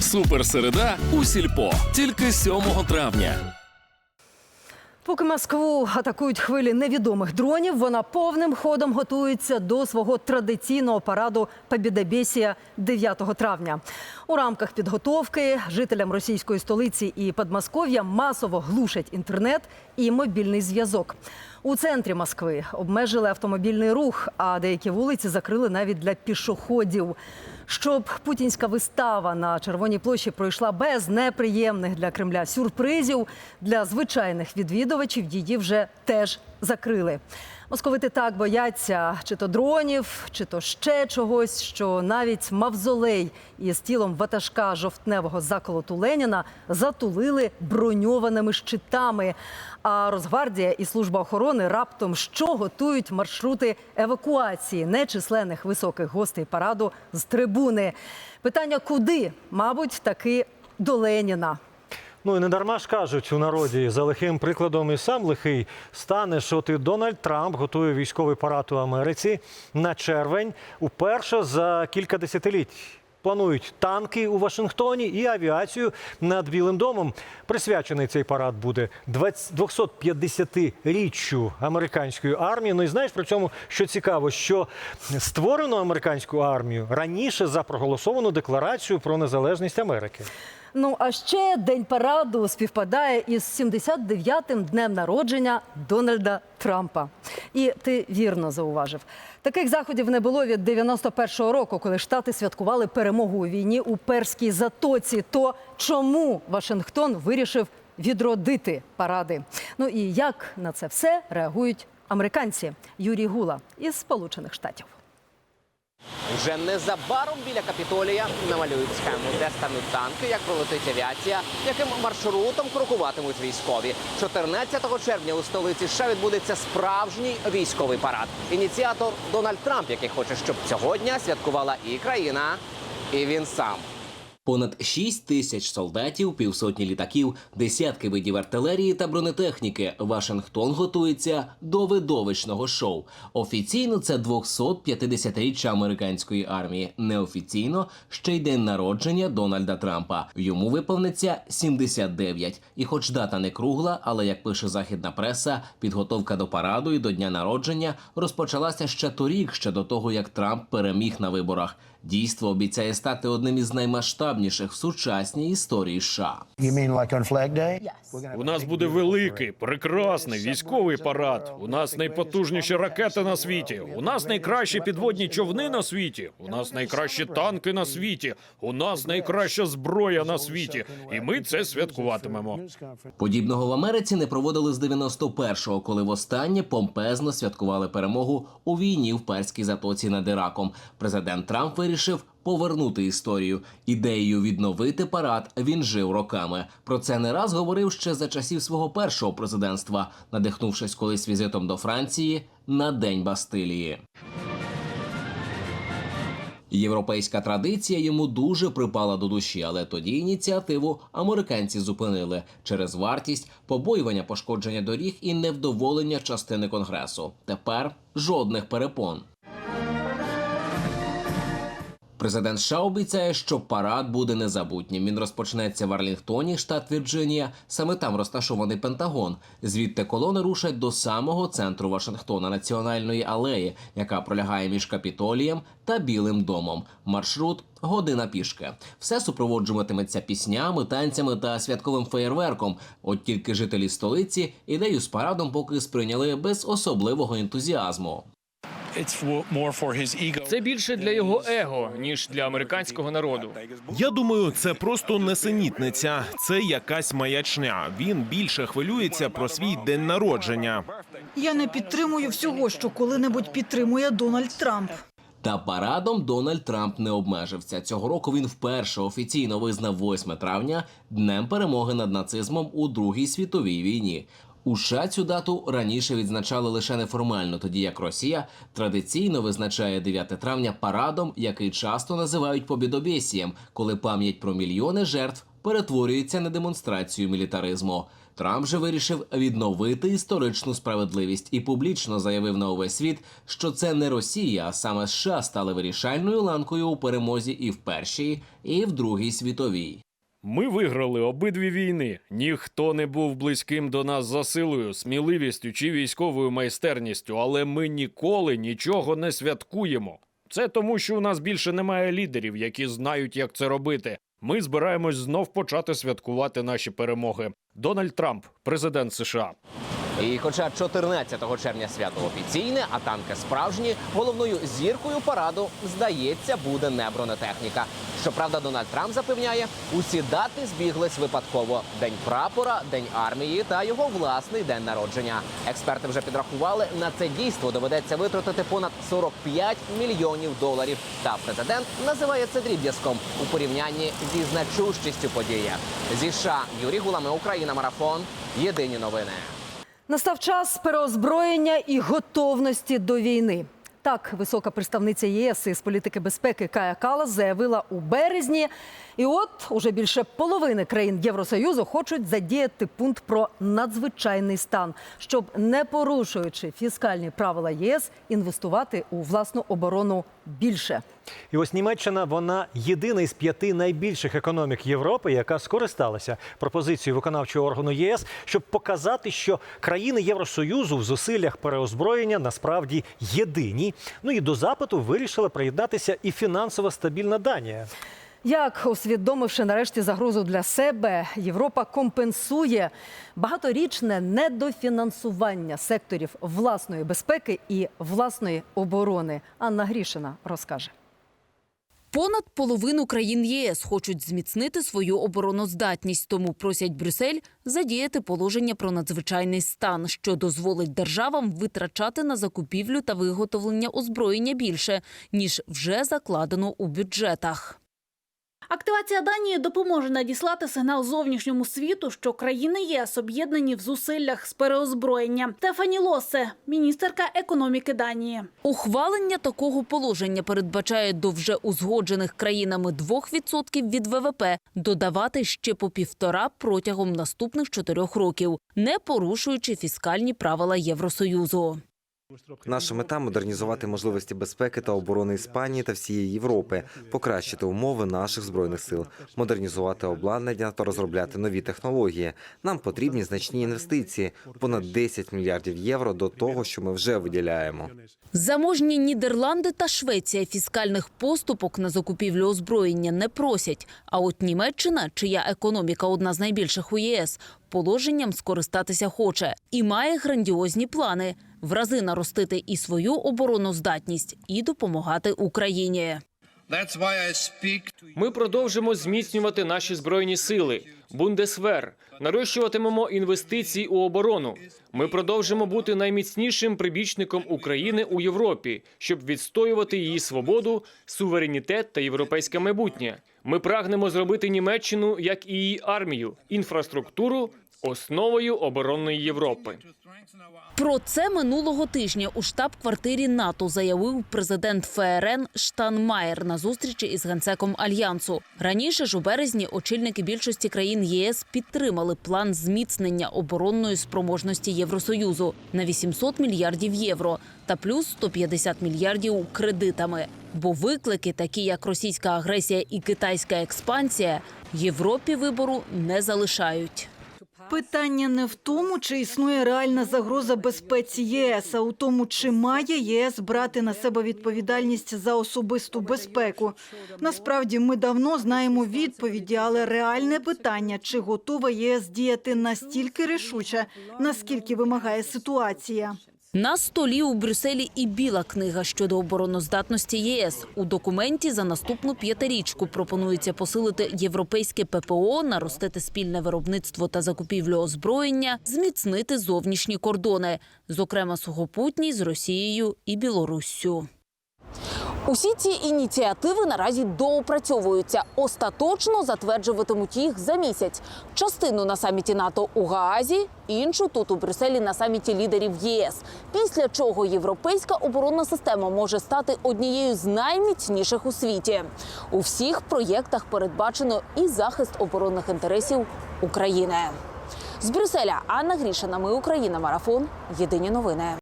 Суперсереда у сільпо тільки 7 травня. Поки Москву атакують хвилі невідомих дронів, вона повним ходом готується до свого традиційного параду Побєдобєсія 9 травня. У рамках підготовки жителям російської столиці і Подмосков'я масово глушать інтернет і мобільний зв'язок. У центрі Москви обмежили автомобільний рух, а деякі вулиці закрили навіть для пішоходів. Щоб путінська вистава на Червоній площі пройшла без неприємних для Кремля сюрпризів, для звичайних відвідувачів її вже теж закрили. Московити так бояться чи то дронів, чи то ще чогось, що навіть мавзолей із тілом ватажка жовтневого заколоту Леніна затулили броньованими щитами. А Росгвардія і служба охорони раптом що готують маршрути евакуації нечисленних високих гостей параду з трибуни. Питання куди? Мабуть, таки до Леніна. Ну і не дарма ж кажуть у народі за лихим прикладом і сам лихий стане, що ти Дональд Трамп готує військовий парад у Америці на червень уперше за кілька десятиліть. Планують танки у Вашингтоні і авіацію над Білим домом. Присвячений цей парад буде 20 250-річчю американської армії. Ну і знаєш при цьому, що цікаво, що створено американську армію раніше за проголосовану декларацію про незалежність Америки. Ну а ще день параду співпадає із 79-м днем народження Дональда Трампа. І ти вірно зауважив, таких заходів не було від 91-го року, коли штати святкували перемогу у війні у перській затоці. То чому Вашингтон вирішив відродити паради? Ну і як на це все реагують американці? Юрій Гула із Сполучених Штатів. Вже незабаром біля капітолія намалюють схему, де стануть танки, як пролетить авіація, яким маршрутом крокуватимуть військові. 14 червня у столиці США відбудеться справжній військовий парад. Ініціатор Дональд Трамп, який хоче, щоб цього дня святкувала і країна, і він сам. Понад 6 тисяч солдатів, півсотні літаків, десятки видів артилерії та бронетехніки. Вашингтон готується до видовищного шоу. Офіційно це 250-річчя американської армії. Неофіційно ще й день народження Дональда Трампа. Йому виповниться 79. І, хоч дата не кругла, але як пише західна преса, підготовка до параду і до дня народження розпочалася ще торік, ще до того як Трамп переміг на виборах. Дійство обіцяє стати одним із наймасштабніших в сучасній історії США. У нас буде великий, прекрасний військовий парад. У нас найпотужніші ракети на світі. У нас найкращі підводні човни на світі. У нас найкращі танки на світі. У нас найкраща зброя на світі. І ми це святкуватимемо. Подібного в Америці не проводили з 91-го, коли востаннє помпезно святкували перемогу у війні в перській затоці над Іраком. Президент Трамп вирішив повернути історію. Ідеєю відновити парад він жив роками. Про це не раз говорив ще за часів свого першого президентства, надихнувшись колись візитом до Франції на День Бастилії. Європейська традиція йому дуже припала до душі, але тоді ініціативу американці зупинили через вартість, побоювання пошкодження доріг і невдоволення частини конгресу. Тепер жодних перепон. Президент США обіцяє, що парад буде незабутнім. Він розпочнеться в Арлінгтоні, штат Вірджинія. Саме там розташований Пентагон. Звідти колони рушать до самого центру Вашингтона, національної алеї, яка пролягає між капітолієм та Білим домом. Маршрут година пішки. Все супроводжуватиметься піснями, танцями та святковим феєрверком. От тільки жителі столиці ідею з парадом поки сприйняли без особливого ентузіазму. Це більше для його его, ніж для американського народу. Я думаю, це просто несенітниця. Це якась маячня. Він більше хвилюється про свій день народження. Я не підтримую всього, що коли-небудь підтримує Дональд Трамп. Та парадом Дональд Трамп не обмежився. Цього року він вперше офіційно визнав 8 травня днем перемоги над нацизмом у Другій світовій війні. У США цю дату раніше відзначали лише неформально, тоді як Росія традиційно визначає 9 травня парадом, який часто називають побідобєсієм, коли пам'ять про мільйони жертв перетворюється на демонстрацію мілітаризму. Трамп же вирішив відновити історичну справедливість і публічно заявив на увесь світ, що це не Росія, а саме США стали вирішальною ланкою у перемозі і в першій, і в другій світовій. Ми виграли обидві війни. Ніхто не був близьким до нас за силою, сміливістю чи військовою майстерністю, але ми ніколи нічого не святкуємо. Це тому, що у нас більше немає лідерів, які знають, як це робити. Ми збираємось знов почати святкувати наші перемоги. Дональд Трамп, президент США. І хоча 14 червня свято офіційне, а танки справжні, головною зіркою параду, здається, буде не бронетехніка. Щоправда, Дональд Трамп запевняє, усі дати збіглись випадково: день прапора, день армії та його власний день народження. Експерти вже підрахували, на це дійство доведеться витратити понад 45 мільйонів доларів. Та президент називає це дріб'язком у порівнянні зі значущістю події. Зі США Юрій Гулами, Україна, марафон. Єдині новини. Настав час переозброєння і готовності до війни. Так, висока представниця ЄС із політики безпеки Кая Калас заявила у березні. І от уже більше половини країн Євросоюзу хочуть задіяти пункт про надзвичайний стан, щоб не порушуючи фіскальні правила ЄС, інвестувати у власну оборону більше. І ось Німеччина вона єдина із п'яти найбільших економік Європи, яка скористалася пропозицією виконавчого органу єС, щоб показати, що країни Євросоюзу в зусиллях переозброєння насправді єдині. Ну і до запиту вирішила приєднатися і фінансово стабільна Данія. Як усвідомивши нарешті загрозу для себе, Європа компенсує багаторічне недофінансування секторів власної безпеки і власної оборони. Анна Грішина розкаже. Понад половину країн ЄС хочуть зміцнити свою обороноздатність, тому просять Брюссель задіяти положення про надзвичайний стан, що дозволить державам витрачати на закупівлю та виготовлення озброєння більше, ніж вже закладено у бюджетах. Активація Данії допоможе надіслати сигнал зовнішньому світу, що країни ЄС об'єднані в зусиллях з переозброєння. Стефані Лосе, міністерка економіки Данії. Ухвалення такого положення передбачає до вже узгоджених країнами 2% від ВВП додавати ще по півтора протягом наступних чотирьох років, не порушуючи фіскальні правила Євросоюзу. Наша мета модернізувати можливості безпеки та оборони Іспанії та всієї Європи, покращити умови наших збройних сил, модернізувати обладнання та розробляти нові технології. Нам потрібні значні інвестиції, понад 10 мільярдів євро до того, що ми вже виділяємо. Заможні Нідерланди та Швеція фіскальних поступок на закупівлю озброєння не просять. А от Німеччина, чия економіка одна з найбільших у ЄС, положенням скористатися хоче і має грандіозні плани в рази наростити і свою обороноздатність, і допомагати Україні. Ми продовжимо зміцнювати наші збройні сили. Бундесвер. Нарощуватимемо інвестиції у оборону. Ми продовжимо бути найміцнішим прибічником України у Європі, щоб відстоювати її свободу, суверенітет та європейське майбутнє. Ми прагнемо зробити Німеччину як і її армію, інфраструктуру основою оборонної Європи. Про це минулого тижня у штаб-квартирі НАТО заявив президент ФРН Штанмаєр на зустрічі із генсеком альянсу. Раніше ж у березні очільники більшості країн ЄС підтримали план зміцнення оборонної спроможності Євросоюзу на 800 мільярдів євро та плюс 150 мільярдів кредитами. Бо виклики, такі як російська агресія і китайська експансія, Європі вибору не залишають. Питання не в тому, чи існує реальна загроза безпеці ЄС, а у тому, чи має ЄС брати на себе відповідальність за особисту безпеку. Насправді ми давно знаємо відповіді, але реальне питання, чи готова ЄС діяти настільки рішуче, наскільки вимагає ситуація. На столі у Брюсселі і біла книга щодо обороноздатності ЄС. У документі за наступну п'ятирічку пропонується посилити європейське ППО, наростити спільне виробництво та закупівлю озброєння, зміцнити зовнішні кордони, зокрема сухопутні з Росією і Білоруссю. Усі ці ініціативи наразі доопрацьовуються. Остаточно затверджуватимуть їх за місяць. Частину на саміті НАТО у Гаазі, іншу тут у Брюсселі на саміті лідерів ЄС. Після чого європейська оборонна система може стати однією з найміцніших у світі. У всіх проєктах передбачено і захист оборонних інтересів України. З Брюсселя Анна Грішина. Ми Україна. Марафон. Єдині новини.